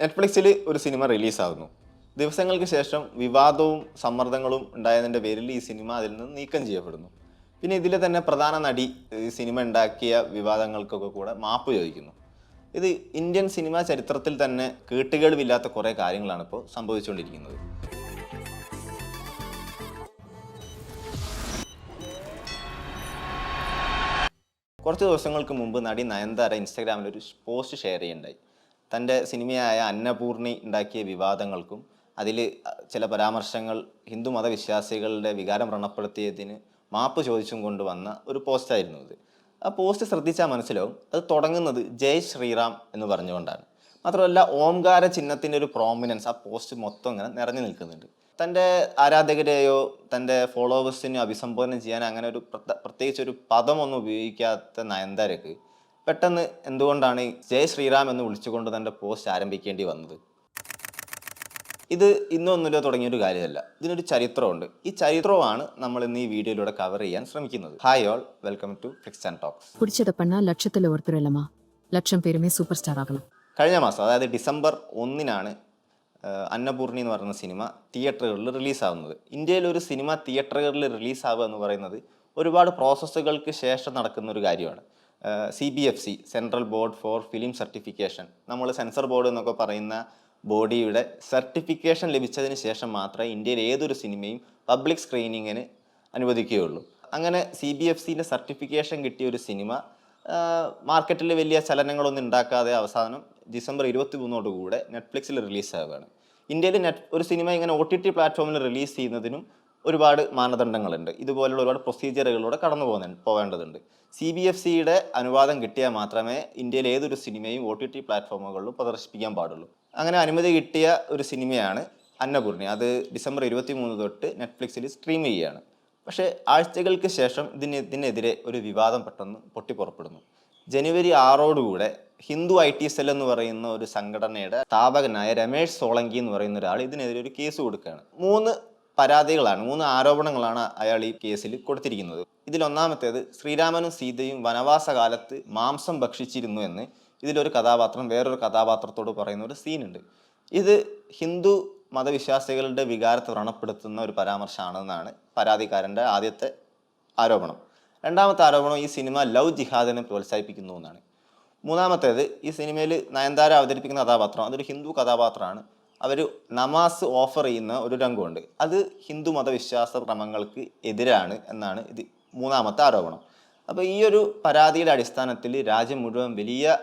നെറ്റ്ഫ്ലിക്സിൽ ഒരു സിനിമ റിലീസാകുന്നു ദിവസങ്ങൾക്ക് ശേഷം വിവാദവും സമ്മർദ്ദങ്ങളും ഉണ്ടായതിന്റെ പേരിൽ ഈ സിനിമ അതിൽ നിന്ന് നീക്കം ചെയ്യപ്പെടുന്നു. പിന്നെ ഇതിലെ തന്നെ പ്രധാന നടി ഈ സിനിമ ഉണ്ടാക്കിയ വിവാദങ്ങൾക്കൊക്കെ കൂടെ മാപ്പ് ചോദിക്കുന്നു. ഇത് ഇന്ത്യൻ സിനിമാ ചരിത്രത്തിൽ തന്നെ കേട്ടുകേടുമില്ലാത്ത കുറേ കാര്യങ്ങളാണ് ഇപ്പോൾ സംഭവിച്ചുകൊണ്ടിരിക്കുന്നത്. കുറച്ച് ദിവസങ്ങൾക്ക് മുമ്പ് നടി നയൻതാര ഇൻസ്റ്റാഗ്രാമിൽ ഒരു പോസ്റ്റ് ഷെയർ ചെയ്യുണ്ടായി തന്റെ സിനിമയായ അന്നപൂർണി ഉണ്ടാക്കിയ വിവാദങ്ങൾക്കും അതിൽ ചില പരാമർശങ്ങൾ ഹിന്ദു മതവിശ്വാസികളുടെ വികാരം വ്രണപ്പെടുത്തിയതിന് മാപ്പ് ചോദിച്ചും കൊണ്ടുവന്ന ഒരു പോസ്റ്റായിരുന്നു ഇത്. ആ പോസ്റ്റ് ശ്രദ്ധിച്ചാൽ മനസ്സിലാവും. അത് തുടങ്ങുന്നത് ജയ് ശ്രീറാം എന്ന് പറഞ്ഞുകൊണ്ടാണ്. മാത്രമല്ല ഓംകാര ചിഹ്നത്തിന്റെ ഒരു പ്രോമിനൻസ് ആ പോസ്റ്റ് മൊത്തം ഇങ്ങനെ നിറഞ്ഞു നിൽക്കുന്നുണ്ട്. തന്റെ ആരാധകരെയോ തന്റെ ഫോളോവേഴ്സിനെയോ അഭിസംബോധന ചെയ്യാൻ അങ്ങനെ ഒരു പ്രത്യ- പ്രത്യേകിച്ച് ഒരു പദമൊന്നും ഉപയോഗിക്കാത്ത നയൻതാരക്ക് പെട്ടെന്ന് എന്തുകൊണ്ടാണ് ജയ് ശ്രീറാം എന്ന് വിളിച്ചുകൊണ്ട് തന്റെ പോസ്റ്റ് ആരംഭിക്കേണ്ടി വന്നത്? ഇത് ഇന്നൊന്നുമില്ല തുടങ്ങിയൊരു കാര്യമല്ല. ഇതിനൊരു ചരിത്രമുണ്ട്. ഈ ചരിത്രമാണ് നമ്മൾ ഇന്ന് ഈ വീഡിയോയിലൂടെ കവർ ചെയ്യാൻ ശ്രമിക്കുന്നത്. Hi all welcome to Flix and Talks കുടിച്ചെടുപ്പണ്ണ ലക്ഷത്തിൽ ഓർത്തരല്ലമ്മ. ലക്ഷം പേരുമേ സൂപ്പർ സ്റ്റാർ ആകണം. കഴിഞ്ഞ മാസം അതായത് ഡിസംബർ ഒന്നിനാണ് അന്നപൂർണി എന്ന് പറയുന്ന സിനിമ തിയേറ്ററുകളിൽ റിലീസാവുന്നത്. ഇന്ത്യയിൽ ഒരു സിനിമ തിയേറ്ററുകളിൽ റിലീസാവുക എന്ന് പറയുന്നത് ഒരുപാട് പ്രോസസ്സുകൾക്ക് ശേഷം നടക്കുന്ന ഒരു കാര്യമാണ്. C B F C central board for film certification നമ്മൾ സെൻസർ ബോർഡ് എന്നൊക്കെ പറയുന്ന ബോഡിയുടെ സർട്ടിഫിക്കേഷൻ ലഭിച്ചതിന് ശേഷം മാത്രമേ ഇന്ത്യയിൽ ഏതൊരു സിനിമയും പബ്ലിക് സ്ക്രീനിങ്ങിന് അനുവദിക്കുകയുള്ളൂ. അങ്ങനെ സി ബി എഫ് സിന്റെ സർട്ടിഫിക്കേഷൻ കിട്ടിയ ഒരു സിനിമ മാർക്കറ്റിൽ വലിയ ചലനങ്ങളൊന്നും ഉണ്ടാക്കാതെ അവസാനം ഡിസംബർ ഇരുപത്തി മൂന്നോടുകൂടെ നെറ്റ്ഫ്ലിക്സിൽ റിലീസാവുകയാണ് ഇന്ത്യയിൽ നെറ്റ് ഒരു സിനിമ ഇങ്ങനെ ഒ ടി ടി പ്ലാറ്റ്ഫോമിൽ റിലീസ് ചെയ്യുന്നതിനും ഒരുപാട് മാനദണ്ഡങ്ങളുണ്ട്. ഇതുപോലുള്ള ഒരുപാട് പ്രൊസീജിയറുകളിലൂടെ കടന്നു പോകുന്ന പോകേണ്ടതുണ്ട്. സി ബി എഫ് സിയുടെ അനുവാദം കിട്ടിയാൽ മാത്രമേ ഇന്ത്യയിൽ ഏതൊരു സിനിമയും ഒ ടി ടി പ്ലാറ്റ്ഫോമുകളിലും പ്രദർശിപ്പിക്കാൻ പാടുള്ളൂ. അങ്ങനെ അനുമതി കിട്ടിയ ഒരു സിനിമയാണ് അന്നപൂർണി. അത് ഡിസംബർ ഇരുപത്തി മൂന്ന് തൊട്ട് നെറ്റ്ഫ്ലിക്സിൽ സ്ട്രീം ചെയ്യുകയാണ്. പക്ഷേ ആഴ്ചകൾക്ക് ശേഷം ഇതിന് ഇതിനെതിരെ ഒരു വിവാദം പെട്ടെന്ന് പൊട്ടിപ്പുറപ്പെടുന്നു. ജനുവരി ആറോടുകൂടെ ഹിന്ദു ഐ ടി സെൽ എന്ന് പറയുന്ന ഒരു സംഘടനയുടെ സ്ഥാപകനായ രമേഷ് സോളങ്കി എന്ന് പറയുന്ന ഒരാൾ ഇതിനെതിരെ ഒരു കേസ് കൊടുക്കുകയാണ്. മൂന്ന് പരാതികളാണ്. മൂന്ന് ആരോപണങ്ങളാണ് അയാൾ ഈ കേസിൽ കൊടുത്തിരിക്കുന്നത്. ഇതിലൊന്നാമത്തേത് ശ്രീരാമനും സീതയും വനവാസ കാലത്ത് മാംസം ഭക്ഷിച്ചിരുന്നു എന്ന് ഇതിലൊരു കഥാപാത്രം വേറൊരു കഥാപാത്രത്തോട് പറയുന്ന ഒരു സീനുണ്ട്. ഇത് ഹിന്ദു മതവിശ്വാസികളുടെ വികാരത്തെ വ്രണപ്പെടുത്തുന്ന ഒരു പരാമർശമാണെന്നാണ് പരാതിക്കാരന്റെ ആദ്യത്തെ ആരോപണം. രണ്ടാമത്തെ ആരോപണം ഈ സിനിമ ലവ് ജിഹാദിനെ പ്രോത്സാഹിപ്പിക്കുന്നു എന്നാണ്. മൂന്നാമത്തേത് ഈ സിനിമയിൽ നയൻതാര അവതരിപ്പിക്കുന്ന കഥാപാത്രം അതൊരു ഹിന്ദു കഥാപാത്രമാണ്. അവർ നമാസ് ഓഫർ ചെയ്യുന്ന ഒരു രംഗമുണ്ട്. അത് ഹിന്ദു മതവിശ്വാസ ക്രമങ്ങൾക്ക് എതിരാണ് എന്നാണ് ഇത് മൂന്നാമത്തെ ആരോപണം. അപ്പോൾ ഈ ഒരു പരാതിയുടെ അടിസ്ഥാനത്തിൽ രാജ്യം മുഴുവൻ വലിയ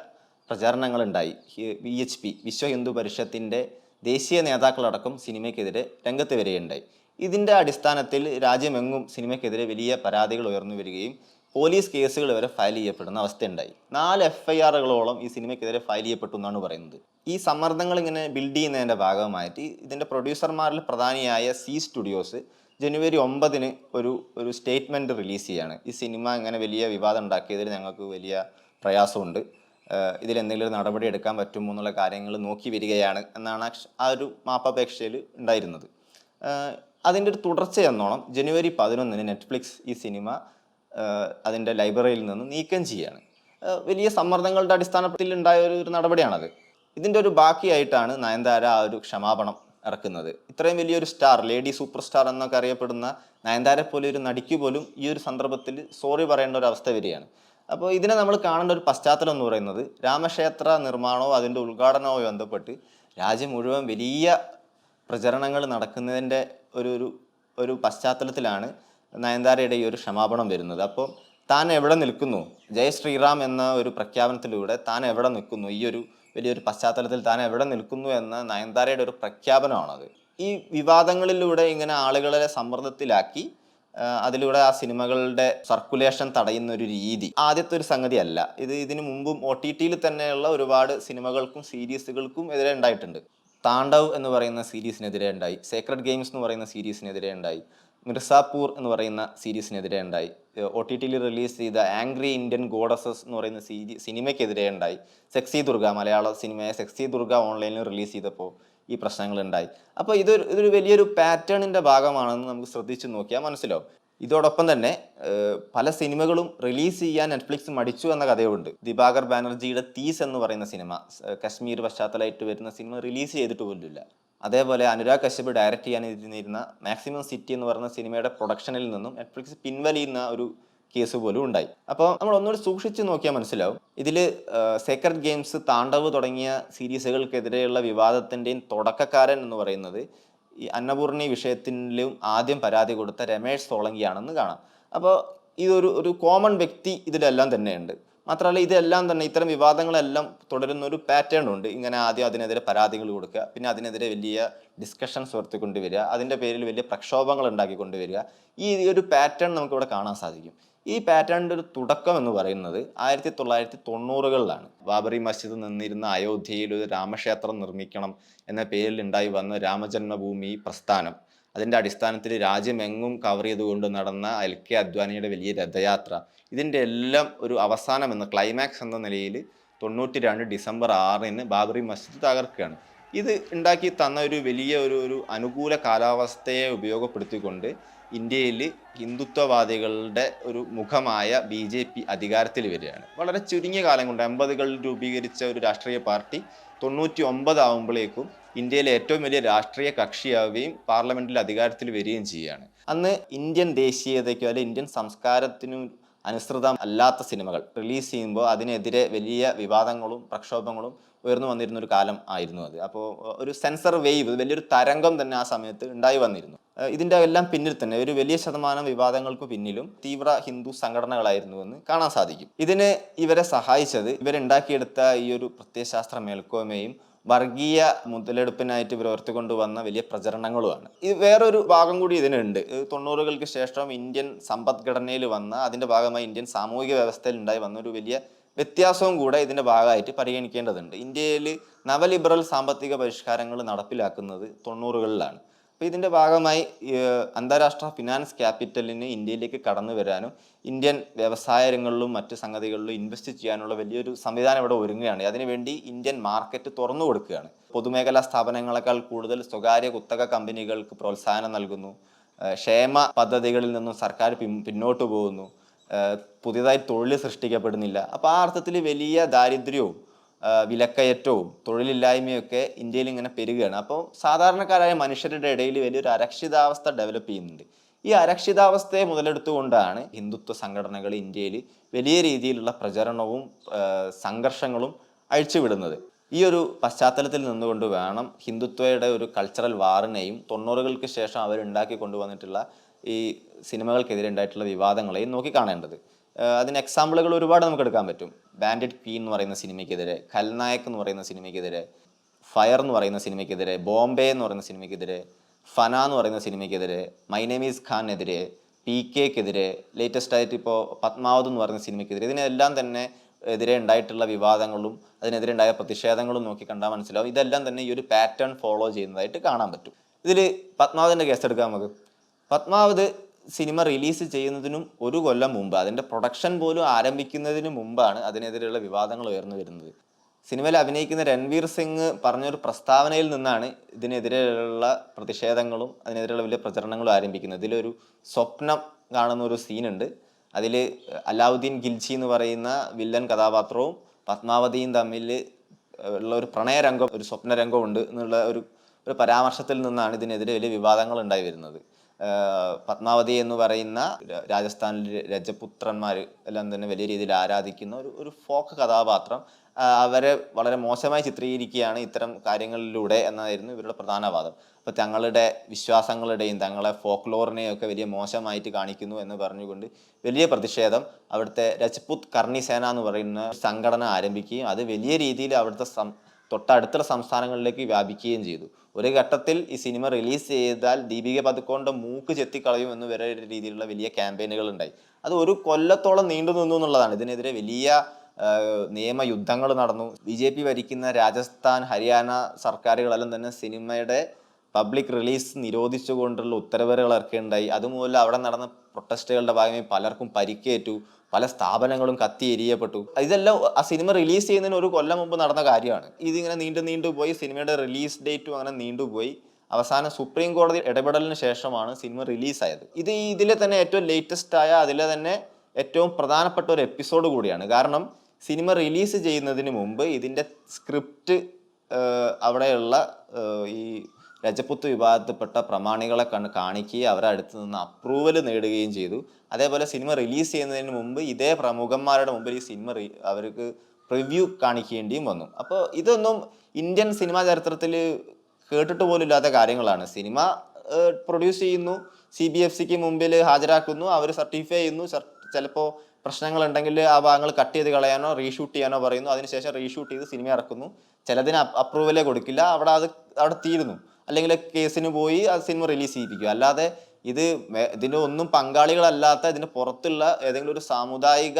പ്രചാരണങ്ങളുണ്ടായി. V H P Vishwa Hindu പരിഷത്തിന്റെ ദേശീയ നേതാക്കളടക്കം സിനിമയ്ക്കെതിരെ രംഗത്ത് വരികയുണ്ടായി. ഇതിന്റെ അടിസ്ഥാനത്തിൽ രാജ്യമെങ്ങും സിനിമയ്ക്കെതിരെ വലിയ പരാതികൾ ഉയർന്നു വരികയും പോലീസ് കേസുകൾ വരെ ഫയൽ ചെയ്യപ്പെടുന്ന അവസ്ഥയുണ്ടായി. നാല് എഫ് ഐ ആറുകളോളം ഈ സിനിമയ്ക്കെതിരെ ഫയൽ ചെയ്യപ്പെട്ടു എന്നാണ് പറയുന്നത്. ഈ സമ്മർദ്ദങ്ങൾ ഇങ്ങനെ ബിൽഡ് ചെയ്യുന്നതിന്റെ ഭാഗമായിട്ട് ഇതിന്റെ പ്രൊഡ്യൂസർമാരിൽ പ്രധാനിയായ സി സ്റ്റുഡിയോസ് ജനുവരി ഒമ്പതിന് ഒരു ഒരു സ്റ്റേറ്റ്മെന്റ് റിലീസ് ചെയ്യാണ്. ഈ സിനിമ ഇങ്ങനെ വലിയ വിവാദം ഉണ്ടാക്കിയതിൽ ഞങ്ങൾക്ക് വലിയ പ്രയാസമുണ്ട്. ഇതിലെന്തെങ്കിലും നടപടി എടുക്കാൻ പറ്റുമോ എന്നുള്ള കാര്യങ്ങൾ നോക്കി വരികയാണ് എന്നാണ് ആ ഒരു മാപ്പപേക്ഷയിൽ ഉണ്ടായിരുന്നത്. അതിന്റെ ഒരു തുടർച്ച എന്നോണം ജനുവരി പതിനൊന്നിന് നെറ്റ്ഫ്ലിക്സ് ഈ സിനിമ അതിന്റെ ലൈബ്രറിയിൽ നിന്ന് നീക്കം ചെയ്യുകയാണ് വലിയ സമ്മർദ്ദങ്ങളുടെ അടിസ്ഥാനത്തിൽ ഉണ്ടായ ഒരു നടപടിയാണത്. ഇതിന്റെ ഒരു ബാക്കിയായിട്ടാണ് നയൻതാര ആ ഒരു ക്ഷമാപണം ഇറക്കുന്നത്. ഇത്രയും വലിയൊരു സ്റ്റാർ ലേഡി സൂപ്പർ സ്റ്റാർ എന്നൊക്കെ അറിയപ്പെടുന്ന നയൻതാര പോലെ ഒരു നടിക്ക് പോലും ഈ ഒരു സന്ദർഭത്തിൽ സോറി പറയേണ്ട ഒരു അവസ്ഥ വരികയാണ്. അപ്പോൾ ഇതിനെ നമ്മൾ കാണേണ്ട ഒരു പശ്ചാത്തലം എന്ന് പറയുന്നത് രാമക്ഷേത്ര നിർമ്മാണമോ അതിന്റെ ഉദ്ഘാടനമോ ബന്ധപ്പെട്ട് രാജ്യം മുഴുവൻ വലിയ പ്രചരണങ്ങൾ നടക്കുന്നതിന്റെ ഒരു ഒരു പശ്ചാത്തലത്തിലാണ് നയൻതാരയുടെ ഈ ഒരു ക്ഷമാപണം വരുന്നത്. അപ്പോൾ താൻ എവിടെ നിൽക്കുന്നു? ജയ് ശ്രീറാം എന്ന ഒരു പ്രഖ്യാപനത്തിലൂടെ താൻ എവിടെ നിൽക്കുന്നു? ഈ ഒരു വലിയൊരു പശ്ചാത്തലത്തിൽ താൻ എവിടെ നിൽക്കുന്നു എന്ന നയൻതാരയുടെ ഒരു പ്രഖ്യാപനമാണത്. ഈ വിവാദങ്ങളിലൂടെ ഇങ്ങനെ ആളുകളെ സമ്മർദ്ദത്തിലാക്കി അതിലൂടെ ആ സിനിമകളുടെ സർക്കുലേഷൻ തടയുന്ന ഒരു രീതി ആദ്യത്തെ ഒരു സംഗതിയല്ല. ഇത് ഇതിനു മുമ്പും ഒ ടി ടിയിൽ തന്നെയുള്ള ഒരുപാട് സിനിമകൾക്കും സീരീസുകൾക്കും എതിരെ ഉണ്ടായിട്ടുണ്ട്. താണ്ഡവ് എന്ന് പറയുന്ന സീരീസിനെതിരെ ഉണ്ടായി. സേക്രഡ് ഗെയിംസ് എന്ന് പറയുന്ന സീരീസിനെതിരെ ഉണ്ടായി. മിർസാപൂർ എന്ന് പറയുന്ന സീരീസിനെതിരെ ഉണ്ടായി. ഒ ടി ടിയിൽ റിലീസ് ചെയ്ത ആംഗ്രി ഇന്ത്യൻ ഗോഡസസ് എന്ന് പറയുന്ന സീരി സിനിമയ്ക്കെതിരെ ഉണ്ടായി. സെക്സി ദുർഗ മലയാള സിനിമയെ സെക്സി ദുർഗ ഓൺലൈനിൽ റിലീസ് ചെയ്തപ്പോൾ ഈ പ്രശ്നങ്ങൾ ഉണ്ടായി. അപ്പോൾ ഇതൊരു ഇതൊരു വലിയൊരു പാറ്റേണിന്റെ ഭാഗമാണെന്ന് നമുക്ക് ശ്രദ്ധിച്ചു നോക്കിയാൽ മനസ്സിലാവും. ഇതോടൊപ്പം തന്നെ പല സിനിമകളും റിലീസ് ചെയ്യാൻ നെറ്റ്ഫ്ലിക്സ് മടിച്ചു എന്ന കഥയുണ്ട്. ദിബാകർ ബാനർജിയുടെ തീസ് എന്ന് പറയുന്ന സിനിമ കശ്മീർ പശ്ചാത്തലമായിട്ട് വരുന്ന സിനിമ റിലീസ് ചെയ്തിട്ട് പോലുമില്ല. അതേപോലെ അനുരാഗ് കശ്യപ് ഡയറക്റ്റ് ചെയ്യാൻ ചെയ്യാനിരുന്നിരുന്ന മാക്സിമം സിറ്റി എന്ന് പറയുന്ന സിനിമയുടെ പ്രൊഡക്ഷനിൽ നിന്നും നെറ്റ്ഫ്ലിക്സ് പിൻവലിയുന്ന ഒരു കേസ് പോലും ഉണ്ടായി. അപ്പോൾ നമ്മൾ ഒന്നുകൂടി സൂക്ഷിച്ച് നോക്കിയാൽ മനസ്സിലാവും. ഇതിൽ സേക്രഡ് ഗെയിംസ് താണ്ഡവ് തുടങ്ങിയ സീരീസുകൾക്കെതിരെയുള്ള വിവാദത്തിന്റെയും തുടക്കക്കാരൻ എന്ന് പറയുന്നത് ഈ അന്നപൂർണി വിഷയത്തിലും ആദ്യം പരാതി കൊടുത്ത രമേശ് സോളങ്കിയാണെന്ന് കാണാം. അപ്പോൾ ഇതൊരു ഒരു കോമൺ വ്യക്തി ഇതിലെല്ലാം തന്നെയുണ്ട്. മാത്രമല്ല ഇതെല്ലാം തന്നെ ഇത്തരം വിവാദങ്ങളെല്ലാം തുടരുന്ന ഒരു പാറ്റേൺ ഉണ്ട്. ഇങ്ങനെ ആദ്യം അതിനെതിരെ പരാതികൾ കൊടുക്കുക പിന്നെ അതിനെതിരെ വലിയ ഡിസ്കഷൻസ് ഉയർത്തിക്കൊണ്ടുവരിക അതിന്റെ പേരിൽ വലിയ പ്രക്ഷോഭങ്ങൾ ഉണ്ടാക്കിക്കൊണ്ടുവരിക. ഈ ഒരു പാറ്റേൺ നമുക്കിവിടെ കാണാൻ സാധിക്കും. ഈ പാറ്റേണിന്റെ ഒരു തുടക്കം എന്ന് പറയുന്നത് ആയിരത്തി തൊള്ളായിരത്തി തൊണ്ണൂറുകളിലാണ് ബാബറി മസ്ജിദ് നിന്നിരുന്ന അയോധ്യയിൽ ഒരു രാമക്ഷേത്രം നിർമ്മിക്കണം എന്ന പേരിൽ ഉണ്ടായി വന്ന രാമജന്മഭൂമി പ്രസ്ഥാനം. അതിന്റെ അടിസ്ഥാനത്തിൽ രാജ്യമെങ്ങും കവർ ചെയ്തുകൊണ്ട് നടന്ന എൽ കെ അദ്വാനിയുടെ വലിയ രഥയാത്ര. ഇതിന്റെ എല്ലാം ഒരു അവസാനം എന്ന ക്ലൈമാക്സ് എന്ന നിലയിൽ തൊണ്ണൂറ്റി രണ്ട് ഡിസംബർ ആറിന് ബാബറി മസ്ജിദ് തകർക്കുകയാണ്. ഇത് ഉണ്ടാക്കി തന്ന ഒരു വലിയ ഒരു ഒരു അനുകൂല കാലാവസ്ഥയെ ഉപയോഗപ്പെടുത്തിക്കൊണ്ട് ഇന്ത്യയിൽ ഹിന്ദുത്വവാദികളുടെ ഒരു മുഖമായ ബി ജെ പി അധികാരത്തിൽ വരികയാണ്. വളരെ ചുരുങ്ങിയ കാലം കൊണ്ട് എൺപതുകളിൽ രൂപീകരിച്ച ഒരു രാഷ്ട്രീയ പാർട്ടി തൊണ്ണൂറ്റി ഒമ്പത് ആകുമ്പോഴേക്കും ഇന്ത്യയിലെ ഏറ്റവും വലിയ രാഷ്ട്രീയ കക്ഷിയാവുകയും പാർലമെന്റിൽ അധികാരത്തിൽ വരികയും ചെയ്യുകയാണ്. അന്ന് ഇന്ത്യൻ ദേശീയതയ്ക്കോ അല്ലെങ്കിൽ ഇന്ത്യൻ സംസ്കാരത്തിനും അനുസൃതം അല്ലാത്ത സിനിമകൾ റിലീസ് ചെയ്യുമ്പോൾ അതിനെതിരെ വലിയ വിവാദങ്ങളും പ്രക്ഷോഭങ്ങളും ഉയർന്നു വന്നിരുന്ന ഒരു കാലം ആയിരുന്നു അത്. അപ്പോൾ ഒരു സെൻസർ വേവ് വലിയൊരു തരംഗം തന്നെ ആ സമയത്ത് ഉണ്ടായി വന്നിരുന്നു. ഇതിന്റെ എല്ലാം പിന്നിൽ തന്നെ ഒരു വലിയ ശതമാനം വിവാദങ്ങൾക്ക് പിന്നിലും തീവ്ര ഹിന്ദു സംഘടനകളായിരുന്നു എന്ന് കാണാൻ സാധിക്കും. ഇതിന് ഇവരെ സഹായിച്ചത് ഇവരുണ്ടാക്കിയെടുത്ത ഈ ഒരു പ്രത്യയശാസ്ത്ര മേൽക്കോയ്മയും വർഗീയ മുതലെടുപ്പിനായിട്ട് പുലർത്തിക്കൊണ്ട് വന്ന വലിയ പ്രചരണങ്ങളുമാണ്. ഇത് വേറൊരു ഭാഗം കൂടി ഇതിനുണ്ട്. ഇത് തൊണ്ണൂറുകൾക്ക് ശേഷം ഇന്ത്യൻ സമ്പദ്ഘടനയിൽ വന്ന അതിന്റെ ഭാഗമായി ഇന്ത്യൻ സാമൂഹിക വ്യവസ്ഥയിൽ ഉണ്ടായി വന്ന ഒരു വലിയ വ്യത്യാസവും കൂടെ ഇതിന്റെ ഭാഗമായിട്ട് പരിഗണിക്കേണ്ടതുണ്ട്. ഇന്ത്യയിൽ നവലിബറൽ സാമ്പത്തിക പരിഷ്കാരങ്ങൾ നടപ്പിലാക്കുന്നത് തൊണ്ണൂറുകളിലാണ്. അപ്പോൾ ഇതിന്റെ ഭാഗമായി അന്താരാഷ്ട്ര ഫിനാൻസ് ക്യാപിറ്റലിന് ഇന്ത്യയിലേക്ക് കടന്നു വരാനും ഇന്ത്യൻ വ്യവസായ രംഗങ്ങളിലും മറ്റ് സംഗതികളിലും ഇൻവെസ്റ്റ് ചെയ്യാനുള്ള വലിയൊരു സംവിധാനം ഇവിടെ ഒരുങ്ങുകയാണ്. അതിനുവേണ്ടി ഇന്ത്യൻ മാർക്കറ്റ് തുറന്നു കൊടുക്കുകയാണ്. പൊതുമേഖലാ സ്ഥാപനങ്ങളെക്കാൾ കൂടുതൽ സ്വകാര്യ കുത്തക കമ്പനികൾക്ക് പ്രോത്സാഹനം നൽകുന്നു. ക്ഷേമ പദ്ധതികളിൽ നിന്നും സർക്കാർ പിന്നോട്ട് പോകുന്നു. പുതിയതായി തൊഴിൽ സൃഷ്ടിക്കപ്പെടുന്നില്ല. അപ്പോൾ ആ അർത്ഥത്തിൽ വലിയ ദാരിദ്ര്യവും വിലക്കയറ്റവും തൊഴിലില്ലായ്മയൊക്കെ ഇന്ത്യയിൽ ഇങ്ങനെ പെരുകയാണ്. അപ്പോൾ സാധാരണക്കാരായ മനുഷ്യരുടെ ഇടയിൽ വലിയൊരു അരക്ഷിതാവസ്ഥ ഡെവലപ്പ് ചെയ്യുന്നുണ്ട്. ഈ അരക്ഷിതാവസ്ഥയെ മുതലെടുത്തുകൊണ്ടാണ് ഹിന്ദുത്വ സംഘടനകൾ ഇന്ത്യയിൽ വലിയ രീതിയിലുള്ള പ്രചരണവും സംഘർഷങ്ങളും അഴിച്ചുവിടുന്നത്. ഈ ഒരു പശ്ചാത്തലത്തിൽ നിന്നുകൊണ്ട് വേണം ഹിന്ദുത്വയുടെ ഒരു കൾച്ചറൽ വാറിനെയും തൊണ്ണൂറുകൾക്ക് ശേഷം അവരുണ്ടാക്കി കൊണ്ടുവന്നിട്ടുള്ള ഈ സിനിമകൾക്കെതിരെ ഉണ്ടായിട്ടുള്ള വിവാദങ്ങളെയും നോക്കിക്കാണേണ്ടത് ആഹ് അതിന് എക്സാമ്പിളുകൾ ഒരുപാട് നമുക്ക് എടുക്കാൻ പറ്റും. ബാൻഡിഡ് ക്വീൻ എന്ന് പറയുന്ന സിനിമയ്ക്കെതിരെ ഖൽനായക് എന്ന് പറയുന്ന സിനിമയ്ക്കെതിരെ ഫയർ എന്ന് പറയുന്ന സിനിമയ്ക്കെതിരെ ബോംബെ എന്ന് പറയുന്ന സിനിമയ്ക്കെതിരെ ഫന എന്ന് പറയുന്ന സിനിമയ്ക്കെതിരെ മൈനമീസ് ഖാനെതിരെ പി കെക്കെതിരെ ലേറ്റസ്റ്റ് ആയിട്ട് ഇപ്പോൾ പത്മാവത് എന്ന് പറയുന്ന സിനിമയ്ക്കെതിരെ ഇതിനെല്ലാം തന്നെ എതിരെ ഉണ്ടായിട്ടുള്ള വിവാദങ്ങളും അതിനെതിരെ ഉണ്ടായ പ്രതിഷേധങ്ങളും നോക്കി കണ്ടാൽ മനസ്സിലാവും. ഇതെല്ലാം തന്നെ ഈ ഒരു പാറ്റേൺ ഫോളോ ചെയ്യുന്നതായിട്ട് കാണാൻ പറ്റും. ഇതിൽ പത്മാവതിന്റെ കേസ് എടുക്കാം നമുക്ക്. പത്മാവത് സിനിമ റിലീസ് ചെയ്യുന്നതിനും ഒരു കൊല്ലം മുമ്പ് അതിന്റെ പ്രൊഡക്ഷൻ പോലും ആരംഭിക്കുന്നതിന് മുമ്പാണ് അതിനെതിരെയുള്ള വിവാദങ്ങൾ ഉയർന്നു വരുന്നത്. സിനിമയിൽ അഭിനയിക്കുന്ന രൺവീർ സിംഗ് പറഞ്ഞൊരു പ്രസ്താവനയിൽ നിന്നാണ് ഇതിനെതിരെയുള്ള പ്രതിഷേധങ്ങളും അതിനെതിരെയുള്ള വലിയ പ്രചരണങ്ങളും ആരംഭിക്കുന്നത്. ഇതിലൊരു സ്വപ്നം കാണുന്ന ഒരു സീനുണ്ട്. അതിൽ അലാവുദ്ദീൻ ഗിൽജി എന്ന് പറയുന്ന വില്ലൻ കഥാപാത്രവും പത്മാവതിയും തമ്മിൽ ഉള്ള ഒരു പ്രണയരംഗം ഒരു സ്വപ്നരംഗം ഉണ്ട് എന്നുള്ള ഒരു ഒരു പരാമർശത്തിൽ നിന്നാണ് ഇതിനെതിരെ വലിയ വിവാദങ്ങൾ ഉണ്ടായി വരുന്നത്. പത്മാവതി എന്ന് പറയുന്ന രാജസ്ഥാനിലെ രജപുത്രന്മാർ എല്ലാം തന്നെ വലിയ രീതിയിൽ ആരാധിക്കുന്ന ഒരു ഒരു ഫോക്ക് കഥാപാത്രം. അവരെ വളരെ മോശമായി ചിത്രീകരിക്കുകയാണ് ഇത്തരം കാര്യങ്ങളിലൂടെ എന്നായിരുന്നു ഇവരുടെ പ്രധാന വാദം. അപ്പോൾ തങ്ങളുടെ വിശ്വാസങ്ങളുടെയും തങ്ങളെ ഫോക്ലോറിനെയും ഒക്കെ വലിയ മോശമായിട്ട് കാണിക്കുന്നു എന്ന് പറഞ്ഞുകൊണ്ട് വലിയ പ്രതിഷേധം അവിടുത്തെ രജപുത് കർണി സേന എന്ന് പറയുന്ന സംഘടന ആരംഭിക്കുകയും അത് വലിയ രീതിയിൽ അവിടുത്തെ തൊട്ടടുത്തുള്ള സംസ്ഥാനങ്ങളിലേക്ക് വ്യാപിക്കുകയും ചെയ്തു. ഒരു ഘട്ടത്തിൽ ഈ സിനിമ റിലീസ് ചെയ്താൽ ദീപിക പതുക്കോന്റെ മൂക്ക് ചെത്തിക്കളയും എന്ന് വരെ രീതിയിലുള്ള വലിയ ക്യാമ്പയിനുകൾ ഉണ്ടായി. അത് ഒരു കൊല്ലത്തോളം നീണ്ടു നിന്നു എന്നുള്ളതാണ്. ഇതിനെതിരെ വലിയ നിയമയുദ്ധങ്ങൾ നടന്നു. ബി ജെ പി ഭരിക്കുന്ന രാജസ്ഥാൻ ഹരിയാന സർക്കാരുകളെല്ലാം തന്നെ സിനിമയുടെ പബ്ലിക് റിലീസ് നിരോധിച്ചുകൊണ്ടുള്ള ഉത്തരവുകൾ ഇറക്കുകയുണ്ടായി അതുമൂലം അവിടെ നടന്ന പ്രൊട്ടസ്റ്റുകളുടെ ഭാഗമായി പലർക്കും പരിക്കേറ്റു. പല സ്ഥാപനങ്ങളും കത്തി എരിയപ്പെട്ടു. ഇതെല്ലാം ആ സിനിമ റിലീസ് ചെയ്യുന്നതിന് ഒരു കൊല്ലം മുമ്പ് നടന്ന കാര്യമാണ്. ഇതിങ്ങനെ നീണ്ടു നീണ്ടു പോയി സിനിമയുടെ റിലീസ് ഡേറ്റും അങ്ങനെ നീണ്ടുപോയി അവസാനം സുപ്രീം കോടതി ഇടപെടലിന് ശേഷമാണ് സിനിമ റിലീസായത് ഇത് ഇതിലെ തന്നെ ഏറ്റവും ലേറ്റസ്റ്റ് ആയ അതിലെ തന്നെ ഏറ്റവും പ്രധാനപ്പെട്ട ഒരു എപ്പിസോഡ് കൂടിയാണ്. കാരണം സിനിമ റിലീസ് ചെയ്യുന്നതിന് മുമ്പ് ഇതിന്റെ സ്ക്രിപ്റ്റ് അവിടെയുള്ള ഈ രജപുത്ത് വിഭാഗത്തിൽപ്പെട്ട പ്രമാണികളെ കണ്ട് കാണിക്കുകയും അവരുടെ അടുത്ത് നിന്ന് അപ്രൂവൽ നേടുകയും ചെയ്തു. അതേപോലെ സിനിമ റിലീസ് ചെയ്യുന്നതിന് മുമ്പ് ഇതേ പ്രമുഖന്മാരുടെ മുമ്പിൽ ഈ സിനിമ അവർക്ക് പ്രിവ്യൂ കാണിക്കേണ്ടിയും വന്നു. അപ്പോൾ ഇതൊന്നും ഇന്ത്യൻ സിനിമാ ചരിത്രത്തിൽ കേട്ടിട്ട് പോലും ഇല്ലാത്ത കാര്യങ്ങളാണ്. സിനിമ പ്രൊഡ്യൂസ് ചെയ്യുന്നു സി ബി എഫ് സിക്ക് മുമ്പിൽ ഹാജരാക്കുന്നു അവർ സർട്ടിഫൈ ചെയ്യുന്നു ചിലപ്പോൾ പ്രശ്നങ്ങൾ ഉണ്ടെങ്കിൽ ആ ഭാഗങ്ങൾ കട്ട് ചെയ്ത് കളയാനോ റീഷൂട്ട് ചെയ്യാനോ പറയുന്നു. അതിനുശേഷം റീഷൂട്ട് ചെയ്ത് സിനിമ ഇറക്കുന്നു. ചിലതിന് അപ്രൂവലേ കൊടുക്കില്ല. അവിടെ അത് അവിടെ തീരുന്നു. അല്ലെങ്കിൽ കേസിന് പോയി ആ സിനിമ റിലീസ് ചെയ്യിപ്പിക്കുക അല്ലാതെ ഇത് ഇതിന്റെ ഒന്നും പങ്കാളികളല്ലാത്ത ഇതിന് പുറത്തുള്ള ഏതെങ്കിലും ഒരു സാമുദായിക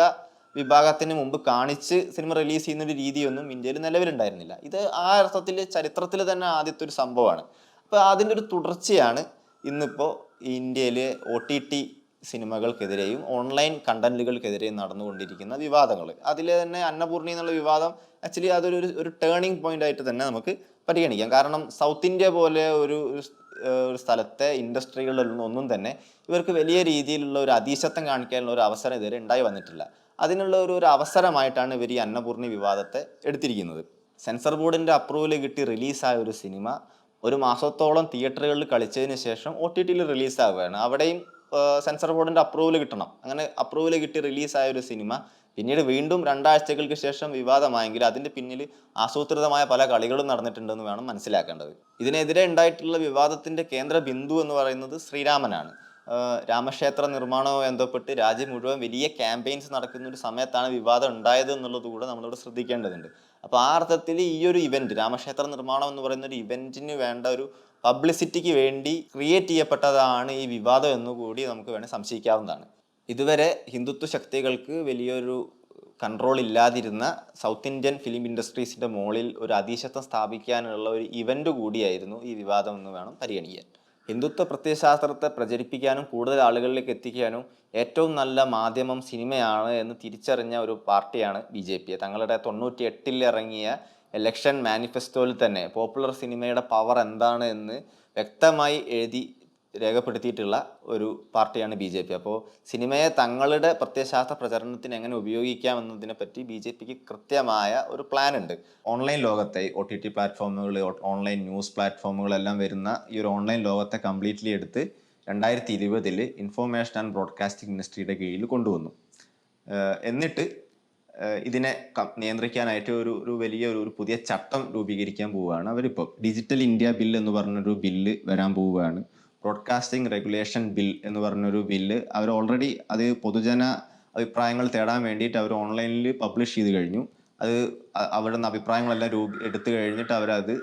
വിഭാഗത്തിന് മുമ്പ് കാണിച്ച് സിനിമ റിലീസ് ചെയ്യുന്ന ഒരു രീതിയൊന്നും ഇന്ത്യയിൽ നിലവിലുണ്ടായിരുന്നില്ല. ഇത് ആ അർത്ഥത്തിൽ ചരിത്രത്തിൽ തന്നെ ആദ്യത്തെ ഒരു സംഭവമാണ്. അപ്പോൾ അതിന്റെ ഒരു തുടർച്ചയാണ് ഇന്നിപ്പോൾ ഇന്ത്യയിൽ ഒ ടി ടി സിനിമകൾക്കെതിരെയും ഓൺലൈൻ കണ്ടന്റുകൾക്കെതിരെയും നടന്നുകൊണ്ടിരിക്കുന്ന വിവാദങ്ങൾ. അതിൽ തന്നെ അന്നപൂർണി എന്നുള്ള വിവാദം ആക്ച്വലി അതൊരു ഒരു- ടേണിംഗ് പോയിന്റ് ആയിട്ട് തന്നെ നമുക്ക് പരിഗണിക്കാം. കാരണം സൗത്ത് ഇന്ത്യ പോലെ ഒരു ഒരു സ്ഥലത്തെ ഇൻഡസ്ട്രികളിലൊന്നും തന്നെ ഇവർക്ക് വലിയ രീതിയിലുള്ള ഒരു അതീശത്വം കാണിക്കാനുള്ള ഒരു അവസരം ഇതുവരെ ഉണ്ടായി വന്നിട്ടില്ല. അതിനുള്ള ഒരു ഒരു അവസരമായിട്ടാണ് ഇവർ ഈ അന്നപൂർണി വിവാദത്തെ എടുത്തിരിക്കുന്നത്. സെൻസർ ബോർഡിന്റെ അപ്രൂവൽ കിട്ടി റിലീസായ ഒരു സിനിമ ഒരു മാസത്തോളം തിയേറ്ററുകളിൽ കളിച്ചതിന് ശേഷം ഒ ടി ടിയിൽ റിലീസാവുകയാണ്. അവിടെയും സെൻസർ ബോർഡിന്റെ അപ്രൂവൽ കിട്ടണം. അങ്ങനെ അപ്രൂവൽ കിട്ടി റിലീസായ ഒരു സിനിമ പിന്നീട് വീണ്ടും രണ്ടാഴ്ചകൾക്ക് ശേഷം വിവാദമായെങ്കിൽ അതിന്റെ പിന്നിൽ ആസൂത്രിതമായ പല കളികളും നടന്നിട്ടുണ്ടെന്ന് വേണം മനസ്സിലാക്കേണ്ടത്. ഇതിനെതിരെ ഉണ്ടായിട്ടുള്ള വിവാദത്തിന്റെ കേന്ദ്ര ബിന്ദു എന്ന് പറയുന്നത് ശ്രീരാമനാണ്. രാമക്ഷേത്ര നിർമ്മാണവുമായി ബന്ധപ്പെട്ട് രാജ്യം മുഴുവൻ വലിയ ക്യാമ്പയിൻസ് നടക്കുന്ന ഒരു സമയത്താണ് വിവാദം ഉണ്ടായത് എന്നുള്ളത് കൂടെ നമ്മളിവിടെ ശ്രദ്ധിക്കേണ്ടതുണ്ട്. അപ്പോൾ ആ അർത്ഥത്തിൽ ഈ ഒരു ഇവന്റ് രാമക്ഷേത്ര നിർമ്മാണം എന്ന് പറയുന്ന ഒരു ഇവന്റിന് വേണ്ട ഒരു പബ്ലിസിറ്റിക്ക് വേണ്ടി ക്രിയേറ്റ് ചെയ്യപ്പെട്ടതാണ് ഈ വിവാദം എന്നുകൂടി നമുക്ക് വേണേൽ സംശയിക്കാവുന്നതാണ്. ഇതുവരെ ഹിന്ദുത്വ ശക്തികൾക്ക് വലിയൊരു കൺട്രോൾ ഇല്ലാതിരുന്ന സൗത്ത് ഇന്ത്യൻ ഫിലിം ഇൻഡസ്ട്രീസിന്റെ മുകളിൽ ഒരു അതീശത്വം സ്ഥാപിക്കാനുള്ള ഒരു ഇവന്റ് കൂടിയായിരുന്നു ഈ വിവാദം എന്ന് വേണം പരിഗണിക്കാൻ. ഹിന്ദുത്വ പ്രത്യയശാസ്ത്രത്തെ പ്രചരിപ്പിക്കാനും കൂടുതൽ ആളുകളിലേക്ക് എത്തിക്കാനും ഏറ്റവും നല്ല മാധ്യമം സിനിമയാണ് എന്ന് തിരിച്ചറിഞ്ഞ ഒരു പാർട്ടിയാണ് ബി ജെ പി. തങ്ങളുടെ തൊണ്ണൂറ്റി എട്ടിൽ ഇറങ്ങിയ ഇലക്ഷൻ മാനിഫെസ്റ്റോയിൽ തന്നെ പോപ്പുലർ സിനിമയുടെ പവർ എന്താണ് എന്ന് വ്യക്തമായി എഴുതി രേഖപ്പെടുത്തിയിട്ടുള്ള ഒരു പാർട്ടിയാണ് ബി ജെ പി അപ്പോൾ സിനിമയെ തങ്ങളുടെ പ്രത്യയശാസ്ത്ര പ്രചരണത്തിന് എങ്ങനെ ഉപയോഗിക്കാം എന്നതിനെ പറ്റി ബി ജെ പിക്ക് കൃത്യമായ ഒരു പ്ലാൻ ഉണ്ട്. ഓൺലൈൻ ലോകത്തെ ഒ ടി ടി പ്ലാറ്റ്ഫോമുകൾ ഓൺലൈൻ ന്യൂസ് പ്ലാറ്റ്ഫോമുകളെല്ലാം വരുന്ന ഈ ഒരു ഓൺലൈൻ ലോകത്തെ കംപ്ലീറ്റ്ലി എടുത്ത് രണ്ടായിരത്തി ഇരുപതിൽ ഇൻഫോർമേഷൻ ആൻഡ് ബ്രോഡ്കാസ്റ്റിംഗ് ഇൻഡസ്ട്രിയുടെ കീഴിൽ കൊണ്ടുവന്നു. എന്നിട്ട് ഇതിനെ നിയന്ത്രിക്കാനായിട്ട് ഒരു ഒരു വലിയ ഒരു പുതിയ ചട്ടം രൂപീകരിക്കാൻ പോവുകയാണ്. അവരിപ്പോൾ ഡിജിറ്റൽ ഇന്ത്യ ബിൽ എന്ന് പറഞ്ഞൊരു ബില്ല് വരാൻ പോവുകയാണ്. ബ്രോഡ്കാസ്റ്റിംഗ് റെഗുലേഷൻ ബിൽ എന്ന് പറഞ്ഞൊരു ബില്ല് അവർ ഓൾറെഡി അത് പൊതുജന അഭിപ്രായങ്ങൾ തേടാൻ വേണ്ടിയിട്ട് അവർ ഓൺലൈനിൽ പബ്ലിഷ് ചെയ്ത് കഴിഞ്ഞു. അത് അവിടെ നിന്ന് അഭിപ്രായങ്ങളെല്ലാം രൂപ എടുത്തു കഴിഞ്ഞിട്ട് അവരത്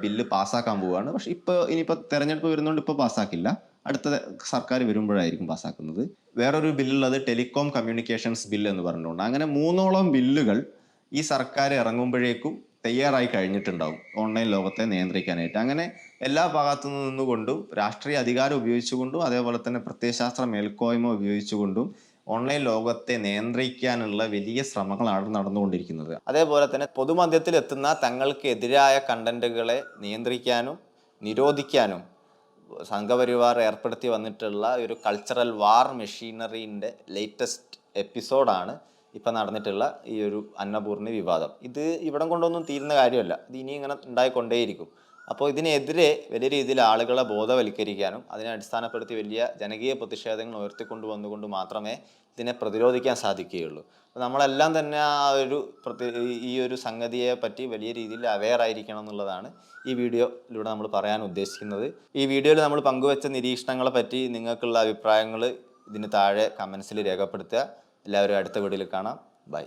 ബില്ല് പാസ്സാക്കാൻ പോവുകയാണ്. പക്ഷെ ഇപ്പോൾ ഇനിയിപ്പോൾ തെരഞ്ഞെടുപ്പ് വരുന്നതുകൊണ്ട് ഇപ്പോൾ പാസ്സാക്കില്ല. അടുത്ത സർക്കാർ വരുമ്പോഴായിരിക്കും പാസ്സാക്കുന്നത്. വേറൊരു ബില്ലുള്ളത് ടെലികോം കമ്മ്യൂണിക്കേഷൻസ് ബില്ല് എന്ന് പറഞ്ഞുകൊണ്ട് അങ്ങനെ മൂന്നോളം ബില്ലുകൾ ഈ സർക്കാർ ഇറങ്ങുമ്പോഴേക്കും തയ്യാറായി കഴിഞ്ഞിട്ടുണ്ടാവും ഓൺലൈൻ ലോകത്തെ നിയന്ത്രിക്കാനായിട്ട്. അങ്ങനെ എല്ലാ ഭാഗത്തു നിന്നുകൊണ്ടും രാഷ്ട്രീയ അധികാരം ഉപയോഗിച്ചുകൊണ്ടും അതേപോലെ തന്നെ പ്രത്യയശാസ്ത്ര മേൽക്കോയ്മ ഉപയോഗിച്ചുകൊണ്ടും ഓൺലൈൻ ലോകത്തെ നിയന്ത്രിക്കാനുള്ള വലിയ ശ്രമങ്ങളാണ് നടന്നുകൊണ്ടിരിക്കുന്നത്. അതേപോലെ തന്നെ പൊതുമധ്യത്തിൽ എത്തുന്ന തങ്ങൾക്ക് എതിരായ കണ്ടന്റുകളെ നിയന്ത്രിക്കാനും നിരോധിക്കാനും സംഘപരിവാർ ഏർപ്പെടുത്തി വന്നിട്ടുള്ള ഒരു കൾച്ചറൽ വാർ മെഷീനറിന്റെ ലേറ്റസ്റ്റ് എപ്പിസോഡാണ് ഇപ്പം നടന്നിട്ടുള്ള ഈ ഒരു അന്നപൂർണി വിവാദം. ഇത് ഇവിടം കൊണ്ടൊന്നും തീരുന്ന കാര്യമല്ല. ഇത് ഇനി ഇങ്ങനെ ഉണ്ടായിക്കൊണ്ടേയിരിക്കും. അപ്പോൾ ഇതിനെതിരെ വലിയ രീതിയിൽ ആളുകളെ ബോധവൽക്കരിക്കാനും അതിനെ അടിസ്ഥാനപ്പെടുത്തി വലിയ ജനകീയ പ്രതിഷേധങ്ങൾ ഉയർത്തിക്കൊണ്ടു വന്നുകൊണ്ട് മാത്രമേ ഇതിനെ പ്രതിരോധിക്കാൻ സാധിക്കുകയുള്ളൂ. അപ്പോൾ നമ്മളെല്ലാം തന്നെ ആ ഒരു പ്രതി ഈ ഒരു സംഗതിയെ പറ്റി വലിയ രീതിയിൽ അവെയർ ആയിരിക്കണം എന്നുള്ളതാണ് ഈ വീഡിയോയിലൂടെ നമ്മൾ പറയാൻ ഉദ്ദേശിക്കുന്നത്. ഈ വീഡിയോയിൽ നമ്മൾ പങ്കുവച്ച നിരീക്ഷണങ്ങളെ പറ്റി നിങ്ങൾക്കുള്ള അഭിപ്രായങ്ങൾ ഇതിന് താഴെ കമൻസിൽ രേഖപ്പെടുത്തുക. എല്ലാവരും അടുത്ത വീഡിയോയിൽ കാണാം. ബൈ